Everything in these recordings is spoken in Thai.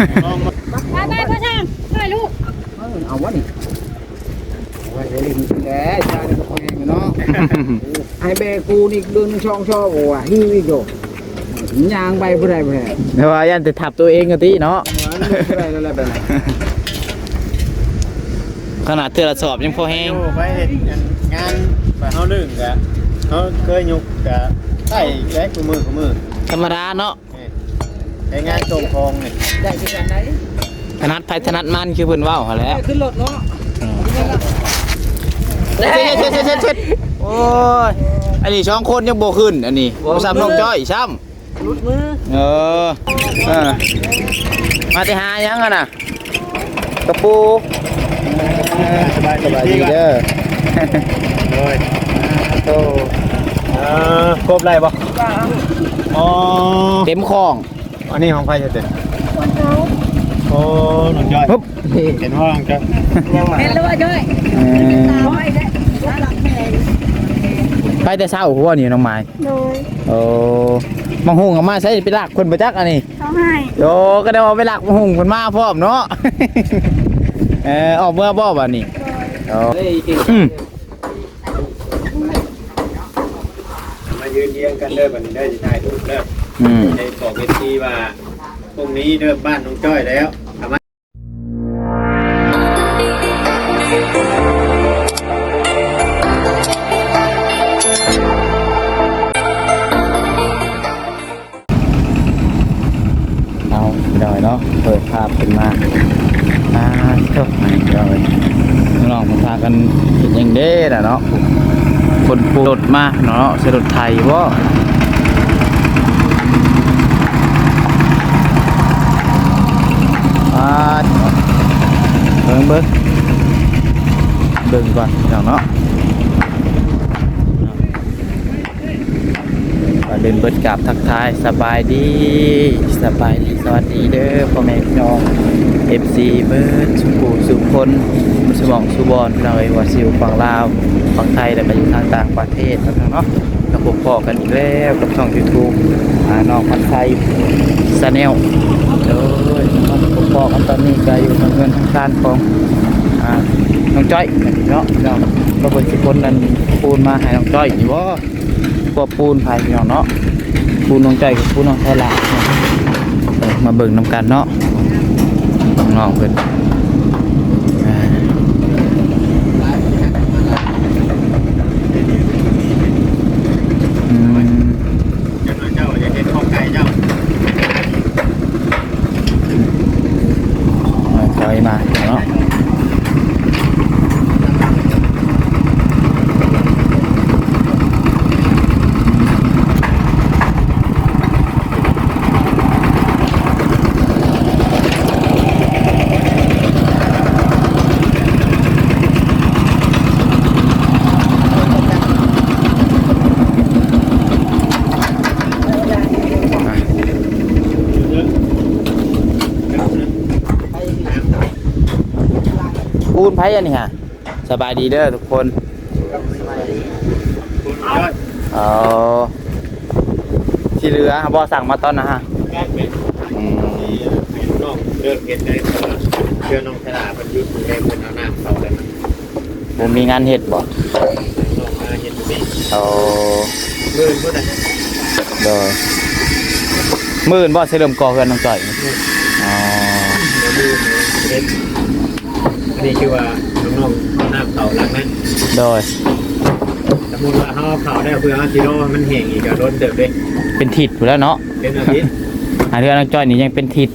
ไปไปพ่อช่างช่วยลูกเอาวะนี่เอาไว้เดี๋ยวนี้แหละชาเนี่ยก็แพงเนาะไอ้เบกูนี่เดินช่องช่องโอ้ยฮิวอีกโยยางไปผู้ใดผู้ใดเดี๋ยวว่ายันจะทับตัวเองกันติเนาะผู้ใดอะไรแบบนั้นขนาดเทือละสอบยังพอแห้งไปเฮ็ดงานไปเฮาลึงกะเฮาเคยยุกกะใส่แก๊กมือกูมือธรรมดาเนาะ นี่ไอ้งานส่งของนี่ได้ที่กันไหนถนัดไปถนัดมันคือเพิ่นเว้าหั่นแหล้วขึ้นรถเนาะเช็ดเช็ดเช็ดเช็ดเช็ดโอ้ยอันนี้ช่องคนยังโบขึ้นอันนี้โอ้ซ้ำน้องจ้อยซ้รุดมือำเออเออมาที่หายังอะน่ะกระปูสบายสบายดีเด้อเลยโตเออครบไรบ่อ๋อเต็มคลอง อันนี้ของใครจะเต็มโอ้น้องจ้อยปุ๊บเห็นว่าน้องจ้อยเห็นแล้วว่าช่วยเออตาไว้ได้รับหลังแม่ไปแต่เช้าหัวนี่น้องไม้โดยโอ้มังหุงเอามาใช้ไปลากคนไปจักอันนี้เขาให้โยก็ได้เอาไปลากมังหุงคนมาพร้อมเนาะเออออกเมื่อบ่บัดนี้โอ้เฮ้ยเก่งอืมมายืนเรียงกันเด้อบัดนี้เด้อสิถ่ายรูปเด้อ อืมในบอกเวทีว่าพรุ่งนี้เริ่มบ้านน้องจ้อยแล้วทำไมเอาเดี๋ยวเนาะเปิดภาพขึ้นมาอ่าเจ้าไหนเดี๋ยวน้องๆมาพากันเห็นยังเด้น่ะเนาะคนปูรถมาเนาะสรถไทยบ่ อ่าเบิ่งเบิ่งเบิ่งก่อนเดี๋ยวเนาะก็เดินเบิดกราบทักทายสบายดีสบายดีสวัสดีเด้อพ่อแม่พี่น้อง FC เบิร์ดสุขูสุขคนมุสมองสุบอนพี่น้องเอ้ยวาซิวฝั่งลาวฝั่งไทยแล้วก็อยู่ทางต่างประเทศทั้งเนาะก็พบพอกันอีกแล้วกับช่อง YouTube น้องพันไทยซาแนล เด้อมาพบพอกตอนนี้ก็อยู่ทางเงินทางการของน้องจ้อยเนาะพี่น้องก็เพิ่นสิคนนั้นปูนมาให้น้องจ้อยอยู่บ่พวกปูนภายพี่น้องเนาะปูนน้องจ้อยกับปูนน้องไทยลามาเบิ่งนํกันเนาะน้องเพิ่นอ่าอืม เจ้าเจ้าอยากเห็นข้าวไก่เจ้า เอาถอยมาเนาะ ปูนไผอันนี้ฮะสบายดีเด้อทุกคนคุณจ้อยเอาที่เหลือบ่สั่งมาตอนนะฮะแก้เป็นอืมที่ให้น้องเดินเห็นได้ตลอดเชื่อน้องชะลาบรรยุทธ์ให้คนเอาน้ำเขาเลยมันบ่มีงานเฮ็ดบ่น้องมาเห็นนี่เอาเมื่อเมื่อไหร่โดยมื่นบ่สิเริ่มก่อเฮือนน้องจ้อยอ๋อเมื่ อเห็นนี่คือว่าน้องๆเอาน้ำเขาหลังนั้นโดย สมมติว่าเขาเอาเผาได้เพื่อเอาจิโร่มันแห้งอีกก็ล้นเติบเลยเป็นทิศอยู่แล้วเนาะเป็นอาทิตย์หาเรื่องน้องจ้อยนี่ยังเป็นทิศ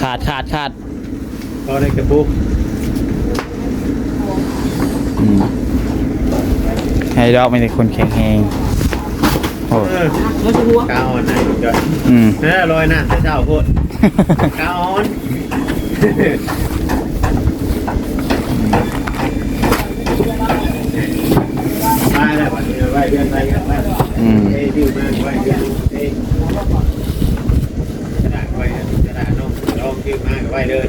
ขาดขาดขาดพอได้กระปุก อืม ให้ดอกไม่ใช่คนแข็งแรงโอ้เออแล้วจะหัวกาออนไหนจ้ะอืม เออลอยหน้าใส่เจ้าโคตรกาออนไปแล้ววันนี้ไปเดือนไปกันไปอืม เอ้ยดิวมาไปเดือนเอ้ยกระดาษไว้กระดาษน้องลองชื่อมากก็ไว้เลย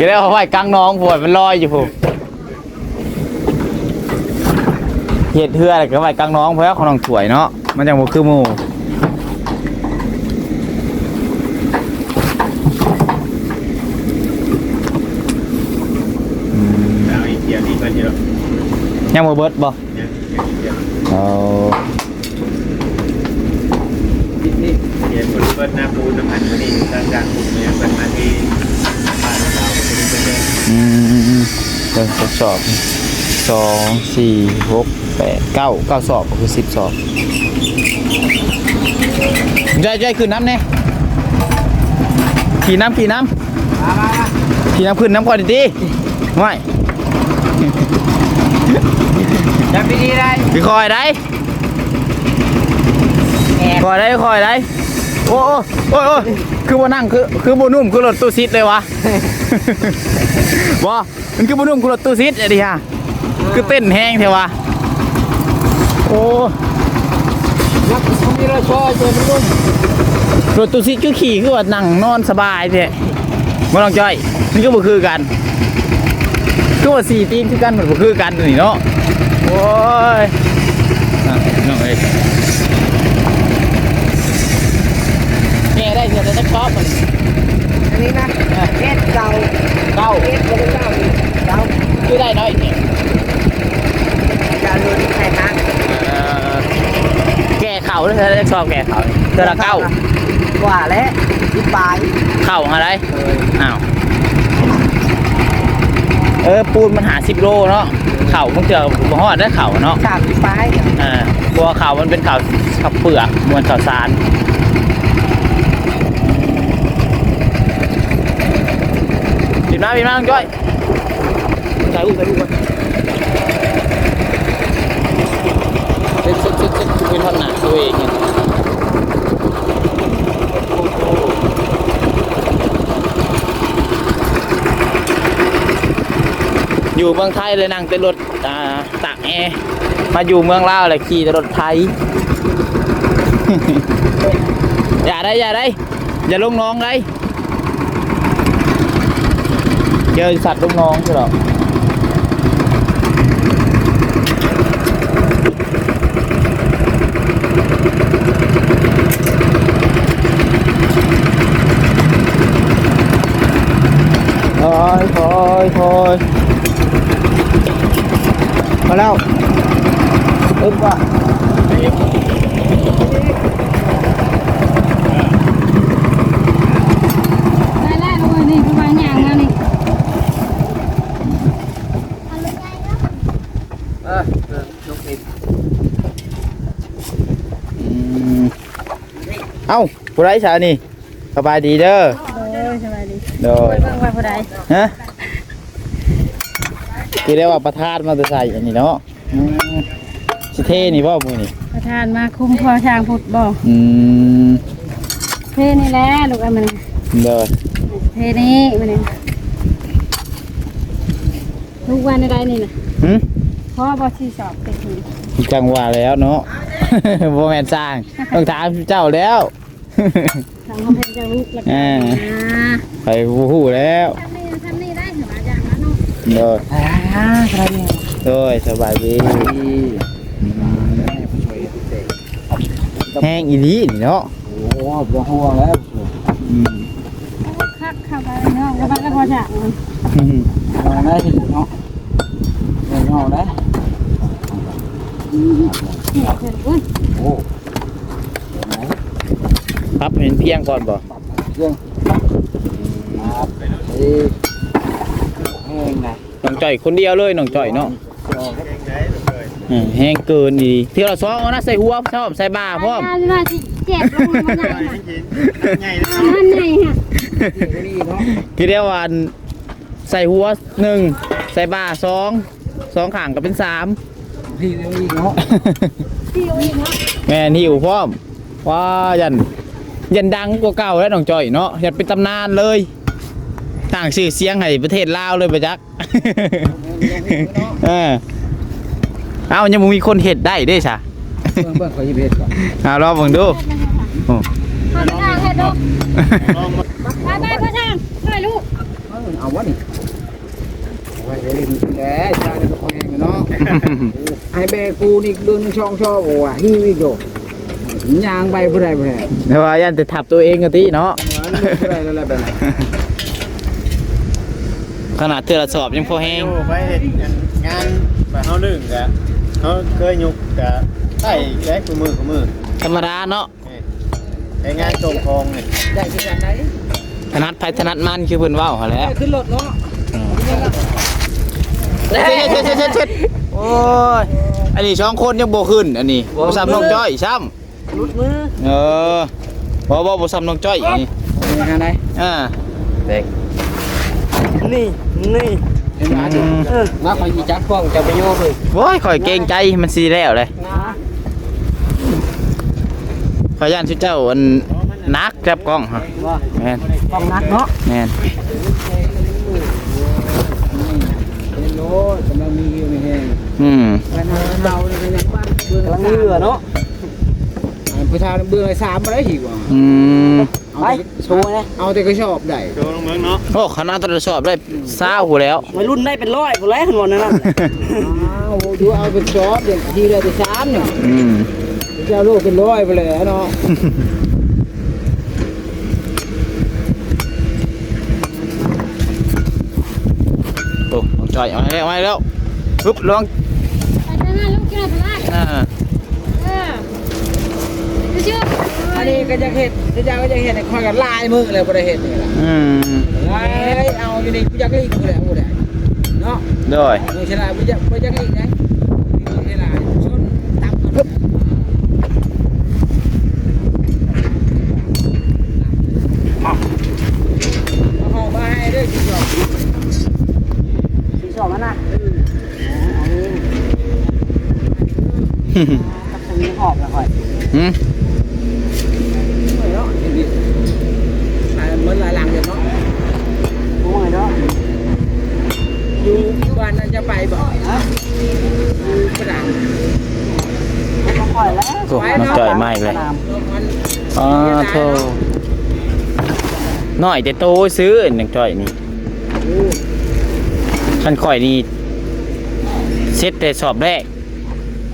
ก็ได้เอาไว้กลางน้องปวดมันลอยอยู่ผม เห็ดเทืออะไรก็ไว้กลางน้องเพราะว่าของน้องสวยเนาะมันจังบ่คือหมู่เอาอีกเดียวนี่มันเดียวยังบ่เบิดบ่ยังยังเดียวเอานี่นี่เรียนคนเปิดหน้าปูน้ำมันวันนี้ทางการปูเนี่ยเปิดมาที่บ้านเราเป็นเป็นเป็นอืมเดี๋ยวทดสอบสองสี่หก แปดเก้าเก้าสอบก็คือสิบสอบใจใจขึ้นน้ำเนี่ยขี่น้ำขี่น้มามามาำขี่น้ำขึ้นน้ำก่อนดีๆไม่จับดีๆได้พี่คอยได้แอบคอยได้คอยได้โอ้โอ้โอ้ยโอ้ยคือบ่นั่งคือคือบ่นุ่มคือรถตู้ซิดเลยวะบ่มันคือบ่นุ่มคือรถตู้ซิดอะดิฮะคือเต้นแห้งเทวะ โอ้ยักษ์ตรงนี้เราช่วยเจอมันลุ่มรถตู้ซิดคือขี่คือว่านั่งนอนสบายแท้บ่ต้องจ้อยมันก็บ่คือกันคือว่าสี่ตีนคือกันมันบ่คือกันนี่เนาะโอ้ยอะน้องเอ้ยแกได้เดี๋ยวจะชอบมันอันนี้นะเอ็ดเก่าเก้าเอ็ดก็เป็นเก่าอีกเก่าคือได้น้อยเนี่ยจะลุ้นใครนะเอ่อ แก่เข่าด้วยเธอจะชอบแก่เข่าเธอละเก้า กว่าแล้วที่ปลายเข่าอะไรอ้าว เออปูนมันหาสิบโลเนาะ เข่ามันเจอบ่ฮอดได้เข่าเนาะสามที่ปลายอ่าตัวเข่ามันเป็นเข่าขับเปลือกมวนเข่าสารปิดมาปิดมาน้องจ้อยใส่ลูกใส่ลูกมาเซ็ตเซ็ตเซ็ตเซ็ตเป็นท่อนหนาตัวเองเนี่ยอยู่เมืองไทยเลยนั่งเต้นรถตากแอร์มาอยู่เมืองลาวเลยขี่แต่รถไทย อย่าได้อย่าได้ อย่าลงน้องเลยเจอสัตว์ลงน้องใช่หรอคอยคอยคอย มา แล้วอึ้งว่าได้แล้วลูกนี่ประมาณอย่างนั้นนี่เออเออลูกติดอืมเอ้าผู้ไรสานี่สบายดีเด้อโอ้ยสบายดีโดยเบิ่งว่าผู้ใดฮะ คือได้ว่าประธานมาแตัวใส่อันนี้เนาะอืมสิเท่นี่บ่มื้อนี่ประธานมาคุมพอช้างพุดบ่อืมเพนี่แหละลูกอันมันเด้อเพนี่มันนี่ทุกวันอะไรนี่น่ะหึพ่อบ่สิสอบเป็นนี่จังหวะแล้วเนาะ บ่แม่นสร้างต้องถามเจ้าแล้วทำเขาเป็นเจ้าลูกแล้วก็อ่าอ่าไปบ่ฮู้แล้วทำนี่ทำนี่ได้ถือว่าอย่างนั้นเนาะเด้อ อ่า ใครเนี่ยโดยสบายดีแห้งอีหลีนี่เนาะโอ้โหบ่ห่วงแล้วอืมคักเข้าไปเนาะแล้วมันก็พอช้างมันลองได้ที่เนาะลองได้นี่เพิ่นอุ้ยโอ้ปรับเห็นเพียงก่อนบ่เครื่องครับเอ้ยแห้งไง น้อง จ่อยคนเดียวเลยน้องจ่อยเนาะแข่งได้เลยอืมแห้งเกินอีเที่ยวละสองเอานะใส่หัวชอบใส่บ่าพร้อมาว่าสิเจ็บลงมาได้ค่ะใหญ่อ่าอันไหนฮะนี่เนาะคือเรียกว่าใส่หัวหนึ่งใส่บ่าสองสองข้างก็เป็นสามพี่นี่เนาะพี่อุ้ยเนาะแม่นหิวพร้อมว่ายันยันดังกว่าเก่าแล้วน้องจ่อยเนาะยันเป็นตำนานเลย ต่างชื่อเสียงให้ประเทศลาวเลยประจักษ์ เออเอายังบ่มีคนเห็ดได้เด้ซะเบิ่งเบิ่งขอยิบเห็ดก่อนเอาลองเบิ่งดูโอ้ทำทางให้ดูลองมาปักเอาวะนี่เอาไว้เดี๋ยวลิงแหละชาเนี่ยมันคอยแห้งอยู่เนาะไอ้แบกูนี่เดือนหนึ่งช่องช่อโอ้ยหิวอีกโยยางไปบ่ได้บ่ได้แต่ว่ายันจะทับตัวเองกันติเนาะบ่ได้แล้วแหละแบบนั้น ขนาดเธอละสอบยังพอแห้งอยู่ไปเฮ็ดงานไปเฮานึ่งกะเฮาเคยยกกะใส่แก้กูมือกูมือธรรมดาเนาะนี่ไอ้งานส่งของนี่ได้ที่กันไหนถนัดไผถนัดมันคือเพิ่นเว้าหั่นแหละขึ้นรถเนาะเช็ดเช็ดเช็ดเช็ดเช็ดโอ้ยอันนี้ช่องคนยังโบขึ้นอันนี้บ่ซ้ำน้องจ้อยซ้ำรุดมือเออบ่บ่บ่ซ้ำน้องจ้อยอันนี้เป็นไงไหนอ่าเด็กนี่ นี่เห็นไหมจุเออมาคอยจีจักกล้องจะไปโยกเลยโอ้ยข่อยเกรงใจมันสิแล้วเลยนะข่อยย่านชื่อเจ้าอันนักจับกล้องฮะว่าแม่นกล้องนักเนาะแม่นเป็นโลกำลังมีอยู่ไม่แห้งอืมปัญหาเราเนี่ยเป็นยังบ้านเบื้องกำลังมีเหลือเนาะผู้ชายเบื้องไอ้สามมาได้หิวอะอืม ไปโชว์นะเอาแต่ก็ชอบได้โชว์ลงเมืองเนาะโอ้คณะตรวจสอบได้ซ่าหูแล้ววัยรุ่นได้เป็นร้อยคนแรกคนวันนั้นนะอ้าวดูเอาเป็นชอบอย่างทีเลยแต่สามเนี่ยอืมเจ้าลูกเป็นร้อยไปเลยเนาะโอ้น้องจ้อยเอาให้แล้วเอาให้แล้วปึ๊บลองไปทางนั้นลูกกินอะไรไปอ่าเออเชื่อ อันนี้ก็จะเห็นเจ้าก็จะเห็นคอยกันลายมือเลยบริเห็นนี่แหละอืมลายเอาอยู่นี่กูอยากรีบกูแหละกูแหละเนาะด้วยมือฉลาดกูอยากกูอยากรีบไงมือฉลาดชนตับปึ๊บเอาห้องมาให้ด้วยคุณผู้ชมสีสอบมันนะกับตรงนี้ออกแล้วค่อยหืม เนาะเห็นดิหลายเหมื อนหลายหลังเดี๋ยวเนาะโอ้ยเนาะอยู่บ้านน่าจะไปบ่ฮะอยู่กระดังไม่ค่อยแล้ว โอ้น้องจอยมาอีกเลยมันอ๋อโธ่น้อยแต่โตซื้อน้องจ้อยนี่ฉันข่อยนี่เซ็ตแต่สอบแรก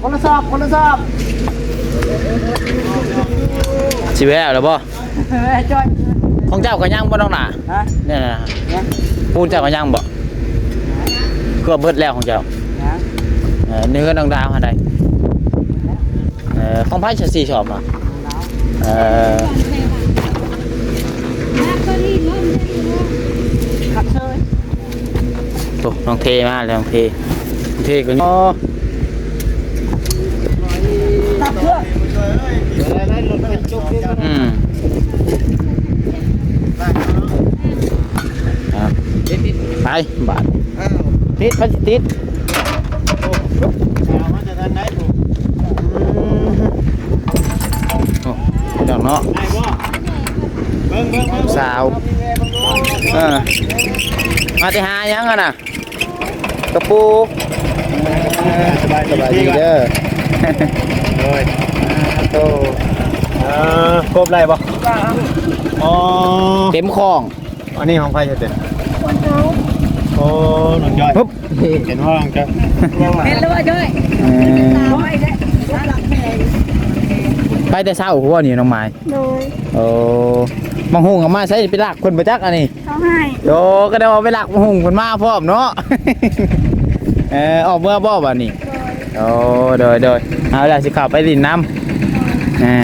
คนละสอบคนละสอบสิไปแล้วหรือบ่เฮ้ยจ้อย ของเจ้าก็ยังบ่ต้องหน่ะฮะเนี่ยนะเนี่ยปูนเจ้าก็ยังบ่ก็เบิดแล้วของเจ้านะเออเนื้อดางๆหั่นใดเออของไผจะสี่ชอบเนาะเออขัดเชยโอ้น้องเทมาแล้วน้องเทน้องเทก็อ๋อตับเพื่ออืมครับ เด็ดดิ ไปบาทอ้าวติดพันสิติดเอามาจะทันได้ถูกโอ้ดอกเนาะได้บ่เบิ่งเบิ่งเบิ่งสาวเออมาที่หายังอะน่ะกระปูสบายสบายดีเด้อโอ้ยโตเออครบได้บ่อ๋อเต็มคลอง อันนี้ของใครจะเต็ม โอ้น้องจ้อยปุ๊บเห็นว่าน้องจ้อยเห็นแล้วว่าจ้อยเออร้อยแล้วหลักแพงไปแต่เช้าหัวนี่น้องไม้โดยโอ้มังหุงเอามาใช้ไปลากคนไปจักอันนี้เขาให้โยก็ได้เอาไปลากมังหุงคนมาพร้อมเนาะเออออกเมื่อบ่บัดนี้โดยโอ้โดยโดยเอาล่ะสิเขับไปดินน้ำอ่า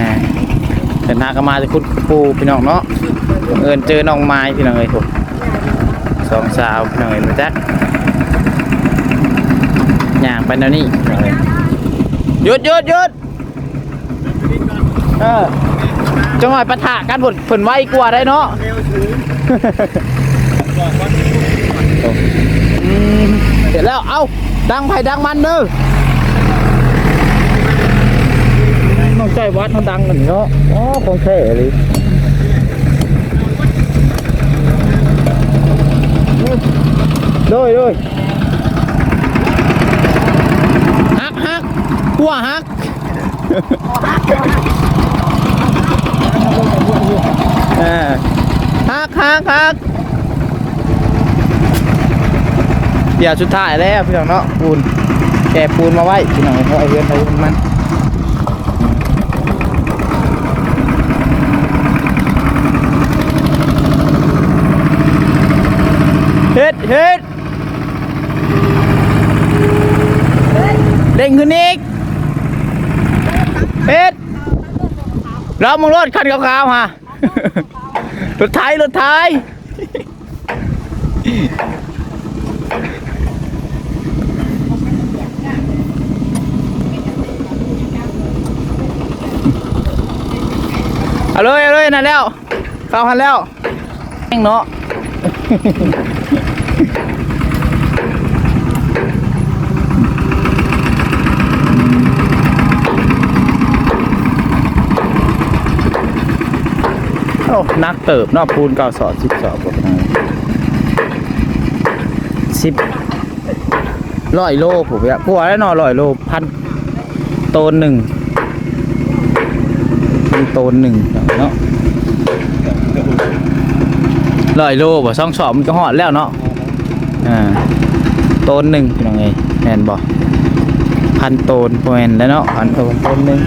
เดินทางกันมาจะคุดปูพี่น้องเนาะเอินเจอน้องไม้พี่น้องเอ้ยถูก สองสาวพี่น้องเอ้ยมาจักย่างไปแนวนี้พี่น้องเอ้ยหยุดหยุดหยุดเออจังหวะปะทะกันผลผลไวกว่าได้เนาะอืมเสร็จแล้ว เอาดังไผ่ดังมันเด้อน้องใจวัดเขาดังกันเนาะ อ๋อคงแค่เลย โดยโดยฮักฮักหัวฮักเออฮักฮักฮักเดี๋ยวสุดท้ายแล้วพี่น้องเนาะปูนแกะปูนมาไว้พี่น้องเขาเอาเรือนไปมันเฮ็ดเฮ็ด เด้งขึ้นอีกเฮ็ดเรามองรถคันขาวๆฮะรถไทยรถไทยเอาเลยเอาเลยนั่นแล้วเข้าหันแล้วแม่งเนาะ นักเติบนอกปูนเก่าสอดสิบสอบสิบร้อยโลผมอยากพวกแล้วเนอร้อยโลพันโตนหนึ่งพันโตนหนึ่งเนาะร้อยโลบ่ช่องสอบมันก็หอดแล้วเนาะอ่าโตนหนึ่งเป็นยังไงแมนบ่พันโตนแมนแล้วเนาะพันโตนโตนหนึ่ง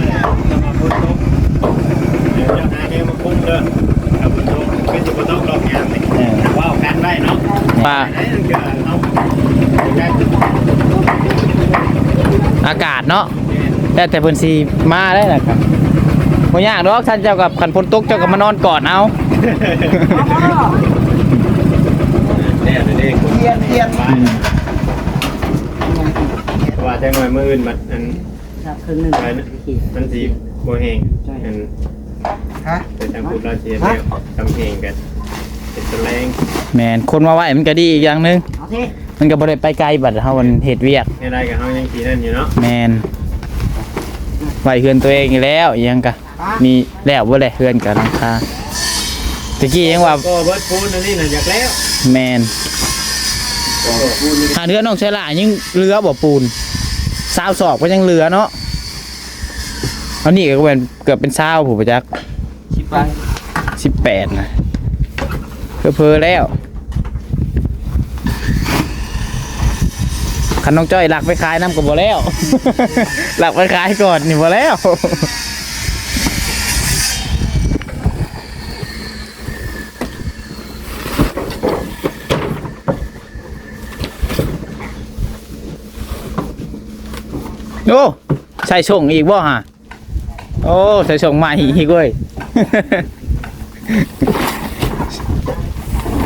จะบ่ต้องรอบงานเลยเออว้าวกันได้เนาะปลาไหนมันเกิดเอาได้อากาศเนาะแต่แต่เพิ่นสิมาได้แหละครับบ่ยากดอกท่านเจ้ากับคันฝนตกเจ้าก็มานอนก่อนเอาเนี่ยเด็กเทียนเทียนว่าแต่หน่อยมืออื่นมันอันครับครึ่งหนึ่งอะไรนะมันสีโบแหงอันฮะเป็นทางพูดเราเชียร์แล้ วกำแหงกันเป็นตะแรงแม่นคนมาไหวมันก็ดีอีกอย่างหนึง เอาสิมันก็บ่ได้ไปไกลบัดเฮามันเฮ็ดเวียก ให้ได้กับเขายังขี่นั่นอยู่เนาะแม่นไหวเฮือนตัวเองอยู่แล้วอีหยังก็มีแล้วบ่เลยเฮือนกับหลังคาตะกี้ยังว่าก็เบิร์ดพูนอันนี้น่ะอยากแล้วแม่นหาเรือน้องใช้ละยังเรือบ่ปูนซาวศอกก็ยังเหลือเนาะอันนี้ก็เป็นเกือบเป็นซาวผู้ประจักษ์ชิบไป สิบแปดนะเพอๆแล้วคันน้องจ้อยหลักไปขายน้ำกับบ่แล้ว หลักไปขายก่อนนี่บ่แล้วโอ้ใส่ส่งอีกบ่ฮะโอ้ใส่ส่งใหม่อีกเว้ย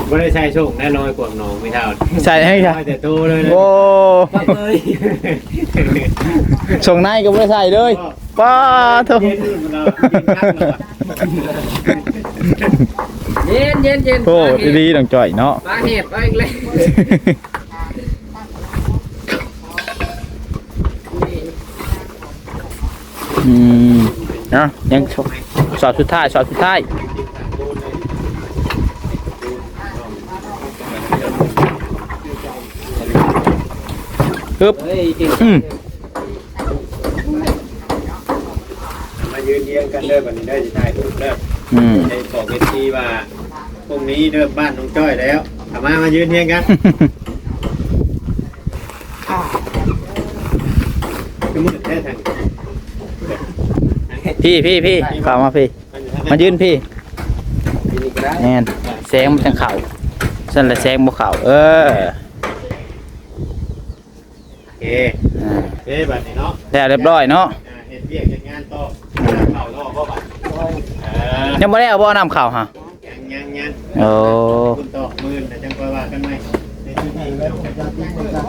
ไม่ได้ใช้โชคแน่นอนกว่าน้องไม่เท่าใส่ให้ค่ะแต่โตเลยนะโอ้เลยส่งในก็ไม่ได้ใส่เลยป้าโถเย็นเราเย็นคักเลยว่ะเย็นเย็นเย็นโอ้ดีๆน้องจ่อยเนาะปลาเห็บเอาอีกเลยอืมเนาะยังสสอบสุดท้ายสอบสุดท้าย ฮึบเฮ้ยเก่งอืมมายืนเรียงกันเด้อบัดนี้ได้สิถ่ายรูปเด้ออืมได้บอกเวทีว่าพรุ่งนี้เดิมบ้านน้องจ้อยแล้วทำมามายืนเรียงกันคือมือแท้ทางพี่พี่พี่เข้ามาพี่ มายืนพี่นี่ก็ได้แน่นแสงมันจังเข่าสั่นละแสงบ่เข่าเออโอ เคอ่าเด้บัดนี้เนาะแล้วเรียบร้อยเนาะอ่าเฮ็ดเวียกเฮ็ดงานต่อเข่าต่อบ่บัดเออยังบ่ได้เอาบ่อนำเข่าฮะยังยังยังโอ้คุณต่อมื่นแต่จังค่อยว่ากันไหมในที่นี้เราก็จะมีคนต่อ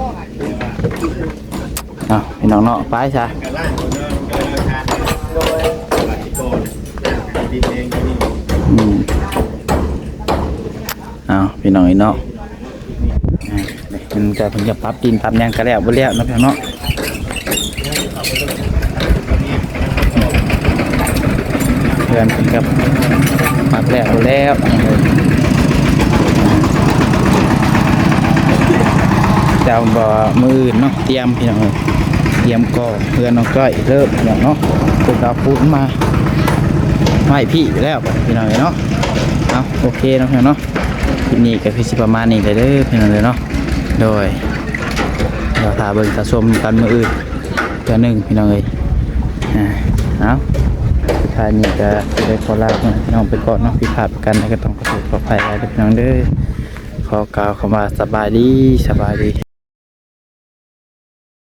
เอาพี่น้องเนาะไปซะกันล่างคนเดิมเดินทางโดยบัตรโกนดินเองนี่อืมเอาพี่น้องอีเนาะอ่ามั นจะเพิ่นจะปรับดินปรับหยังก็แล้วบ่แล้วเนาะพี่น้องเนาะเพื่อนเพิ่นกับปรับแล้วบ่แล้วเจ้าบ่มืออื่นเนาะเตรียมพี่น้องเอ้ยเตรียมก่อเพื่อนน้องก้อยเริ่มพี่น้องเนาะเพิ่นก็เอาปูนมาไม่พี่ไปแล้วพี่น้องเนาะเอาโอเคเนาะพี่น้องเนาะคลิปนี้ก็คือสิประมาณนี้เลยเด้อพี่น้องเลยเนาะ โดยเราพาเบิ่งตาชมกันมืออื่นเพื่อหนึ่งพี่น้องเอ้ยอ่าเอาสุดท้ายนี้ก็ได้ขอลาพี่น้องไปก่อนเนาะพี่ภาพกันแล้วก็ต้องขอโทษขออภัยอะไรพี่น้องเด้อขอกล่าวคำว่าสบายดีสบายดี